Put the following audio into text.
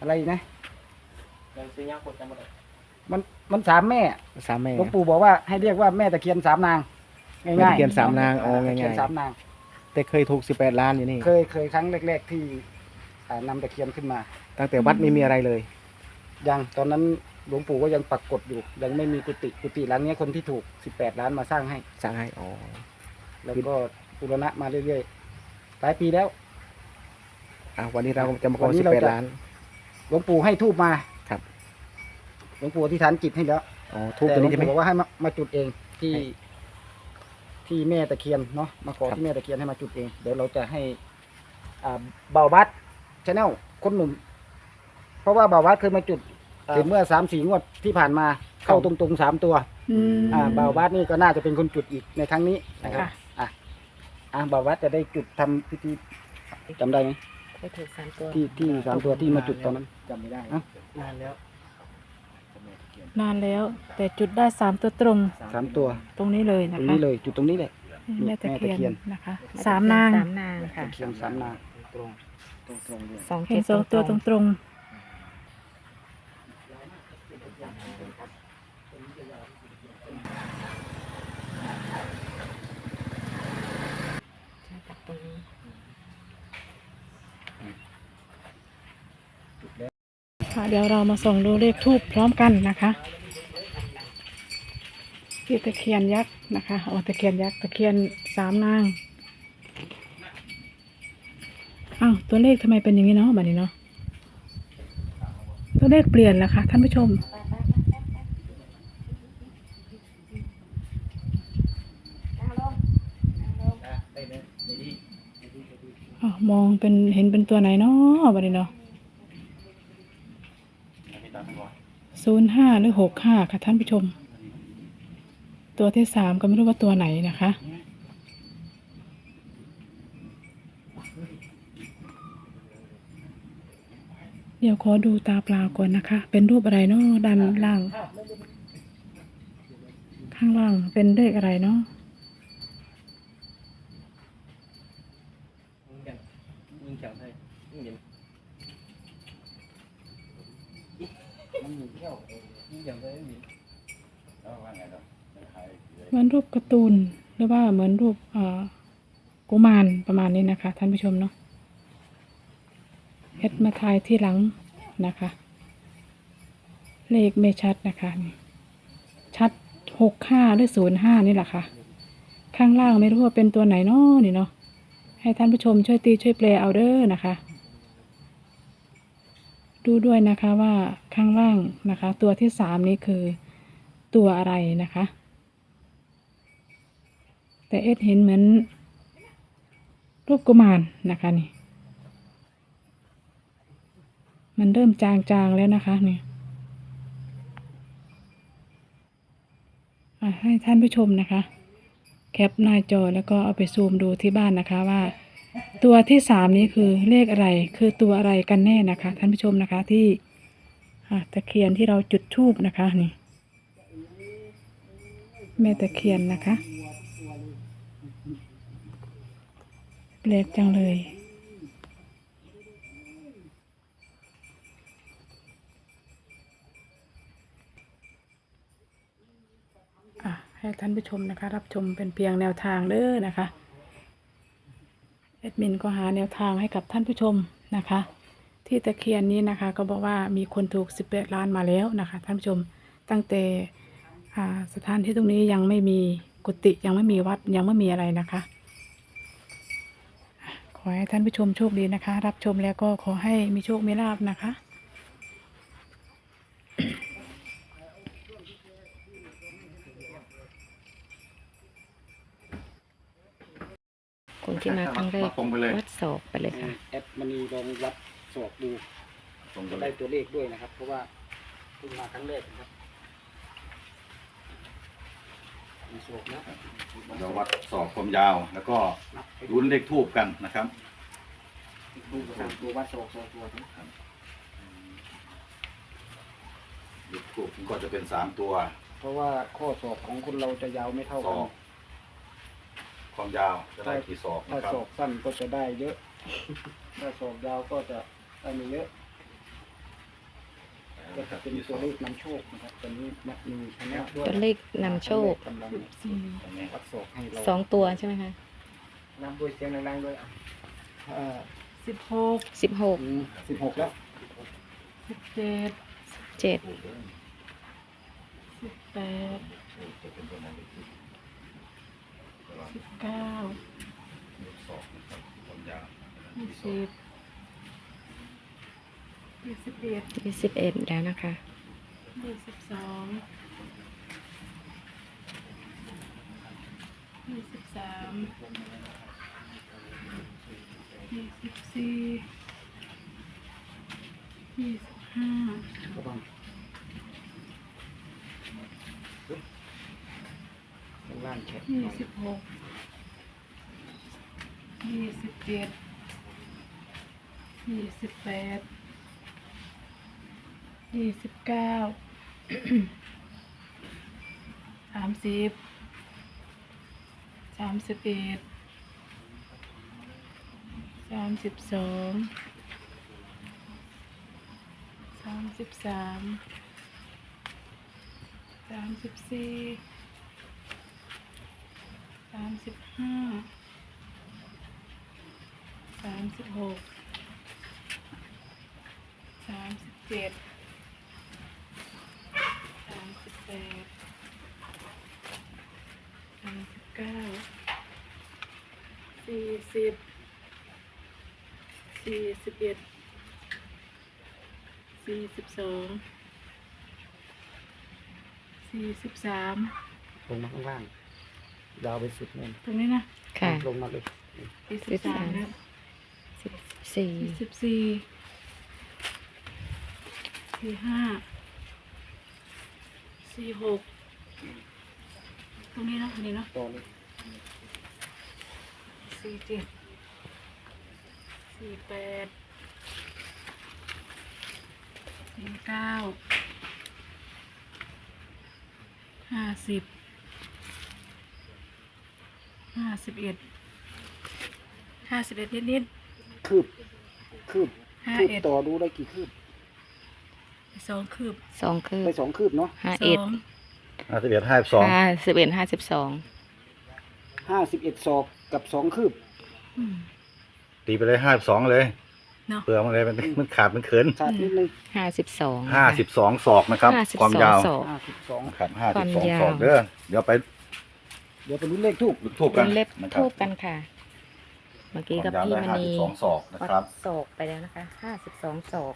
อะไรนะเดินซื้อยากดจำหมดเลยมันมันสามแม่สามแม่หลวงปู่บอกว่าให้เรียกว่าแม่ตะเคียนสามนางง่ายๆแม่ตะเคียนสามนางอ๋อตะเคียนง่ายๆสามนางแต่เคยถูกสิบแปดล้านอยู่นี่ เคยเคยครั้งแรก ๆ ที่อ่านำตะเคียนขึ้นมา ตั้งแต่วัดไม่มีอะไรเลย ยังตอนนั้นหลวงปู่ก็ยังปักกดอยู่ ยังไม่มีกุฏิกุฏิหลังเนี้ยคนที่ถูกสิบแปดล้านมาสร้างให้ สร้างให้อ๋อ แล้วก็บูรณะมาเรื่อยๆหลายปีแล้ว อะวันนี้เราจะมาขอวันนี้สิบเราแปดจะ ล้าน หลวงปู่ให้ทูบมาครับ หลวงปู่อธิษฐานจิตให้แล้วอ๋อทุบแต่ตัวหลวนี้งใช่ไหมปู่บอกว่าให้มามาจุดเองที่ ให้ที่แม่ตะเคียนเนาะมาขอครับ ที่แม่ตะเคียนให้มาจุดเอง เดี๋ยวเราจะให้อ่าเบาบัสชาแนลคนหนุ่ม เพราะว่าเบาบัสเคยมาจุดถึงเมื่อสามสี่งวดที่ผ่านมาเข้าตรงๆสามตัว อืม อ่าเบาบัสนี่ก็น่าจะเป็นคนจุดอีกในครั้งนี้นะครับ ค่ะ อะอ่าเบาบัสจะได้จุดทำพิธีจำได้ไหม ไปถูกสามตัวที่ที่สามตัวที่มาจุดตอนนั้น จำไม่ได้เอ้านานแล้วนานแล้ว แต่จุดได้สามตัวตรงสามตัว ตรงนี้เลยตนะรงคะนี้เลยจุดตรงนี้แหละ แม่ตะแม่ตะเคีเคียยน นนะคะสามนางสามนางค่ะตะเคียนสามนางตรงตรงตรงเลยสองเห็เจ็นดสองตัวตรงตรง ตรงนี้ ๆ ค่ะเดี๋ยวเรามาส่องดูเลขทูบพร้อมกันนะคะที่ตะเคียนยักษ์นะคะโอ้ตะเคียนยักษ์ตะเคียนสามนางอ้าวตัวเลขทำไมเป็นอย่างนี้เนาะบัดนี้เนาะตัวเลขเปลี่ยนแล้วค่ะท่านผู้ชมอมองเป็นเห็นเป็นตัวไหนเนาะบัดนี้เนาะ ศูนย์ห้าหรือหกห้าค่ะท่านผู้ชม ตัวที่สามก็ไม่รู้ว่าตัวไหนนะคะ เดี๋ยวขอดูตาเปล่าก่อนนะคะ เป็นรูปอะไรเนาะด้านล่าง ข้างล่างเป็นเลขอะไรเนาะ ยิงแข็งให้ยิงเย็น มันยิงเที่ยวยิงแข็งให้ยิงเหมือนรูปการ์ตูนหรือว่าเหมือนรูปเอ่อกุมารประมาณนี้นะคะ ท่านผู้ชมเนาะเฮ็ดมาทายที่หลังนะคะ เลขไม่ชัดนะคะ ชัดหกห้าหรือศูนย์ห้านี่แหละค่ะ ข้างล่างไม่รู้ว่าเป็นตัวไหนเนาะนี่เนาะให้ท่านผู้ชมช่วยตีช่วยแปลเอาเด้อนะคะ ดูด้วยนะคะว่าข้างล่างนะคะ ตัวที่สามนี้คือตัวอะไรนะคะ แต่เอ็ดเห็นเหมือนรูปกุมารนะคะนี่ มันเริ่มจางๆแล้วนะคะนี่ให้ท่านผู้ชมนะคะ แคปหน้าจอแล้วก็เอาไปซูมดูที่บ้านนะคะว่า ตัวที่สามนี้คือเลขอะไร คือตัวอะไรกันแน่นะคะ ท่านผู้ชมนะคะที่ตะเคียนที่เราจุดทูบนะคะนี่แม่ตะเคียนนะคะแปลกจังเลยอะให้ท่านผู้ชมนะคะ รับชมเป็นเพียงแนวทางเด้อนะคะ มินก็หาแนวทางให้กับท่านผู้ชมนะคะ ที่ตะเคียนนี้นะคะ ก็บอกว่ามีคนถูก 18 ล้านมาแล้วนะคะ ท่านผู้ชมตั้งแต่อ่าสถานที่ตรงนี้ยังไม่มีกุฏิยังไม่มีวัดยังไม่มีอะไรนะคะ ขอให้ท่านผู้ชมโชคดีนะคะ รับชมแล้วก็ขอให้มีโชคมีลาบนะคะ คนที่มาครั้งแรกตรงไปเลยวัดศอกไปเลยค่ะ แอดมณีลองวัดสอบดูตรงไปจะเลได้ยตัวเลขด้วยนะครับ เพราะว่าเพิ่งมาครั้งแรกนะครับมีโศกนะเราวัดสอบความยาว แล้วก็นับไปลุ้นเลขทูบกันนะครับ ดูสามตัววัดโศกสองตัวนะเลขทูบมันก็จะเป็นสามตัวเพราะว่าข้อสอบของคนเราจะยาวไม่เท่าสกัอนบ ความยาวจะได้กี่สอบถ้านะครับสอบสั้นก็จะได้เยอะ ถ้าสอบยาวก็จะได้ไม่เยอะ ก็จะเป็นตัวเลขนำโชคนะครับตัวนี้มักมีชแนลด้วยตัวเลขนำโชค กำลังสี่วัดโศกให้เราสองตัวใช่ไหมคะน้ำด้วยเสียงดังๆด้วยอะเอ่อสิบหกสิบหกสิบหกแล้วสิบเจ็ดเจ็ดสิบแปด สิบเก้าสองนะครับความยาวยี่สิบยี่สิบเอ็ดยี่สิบเอ็ดแล้วนะคะยี่สิบสองยี่สิบสามยี่สิบสี่ยี่สิบห้าระวังข้างล่างแฉะยี่สิบหก ยี่สิบเจ็ดยี่สิบแปดยี่สิบเก้าสามสิบสามสิบเอ็ดสามสิบสองสามสิบสามสามสิบสี่สามสิบห้า สามสิบหกสามสิบเจ็ดสามสิบแปดสามสิบเก้าสี่สิบสี่สิบเอ็ดสี่สิบสองสี่สิบสามลงมาข้างล่าง ยาวไปสุดนู่นตรงนี้นะค่ะ ลงมาเลยสี่สิบสามแล้ว สิบสี่สิบสี่สี่ห้าสี่หกตรงนี้เนาะอันนี้เนาะต่อเลยสี่เจ็ดสี่แปดสี่เก้าห้าสิบห้าสิบเอ็ดห้าสิบเอ็ดนิด คืบ คืบๆห้าคืบเอ็ดต่อดูได้กี่คืบสองคืบสองคือไปสองคืบเนาะห้าสเอ็ดองห้าสิบเอ็ดห้าสิบสองห้าสิบเอ็ดห้าสิบสองห้าสิบเอ็ดศอกกับสองคืบ อืม ตีไปเลยห้าสิบสองเลยเนาะเปลือกมันเลยมันมันขาดมันเขินขาดนิดนึงห้าสิบสองห้าสิบสองศอกนะครับ ห้าสิบความสองยาวศอก ห้าสิบสองครับห้าคสิวามบสองยาว ศอกเด้อเดี๋ยวไปเดี๋ยวไปลุ้นเลขทูบลุกทูบกันเล็บนะครับ ทูบกันค่ะ เมื่อกี้กับความพี่ยาวมได้ห้าณีสิบสองศอกนะวัดครับศอกไปแล้วนะคะห้าสิบสองศอก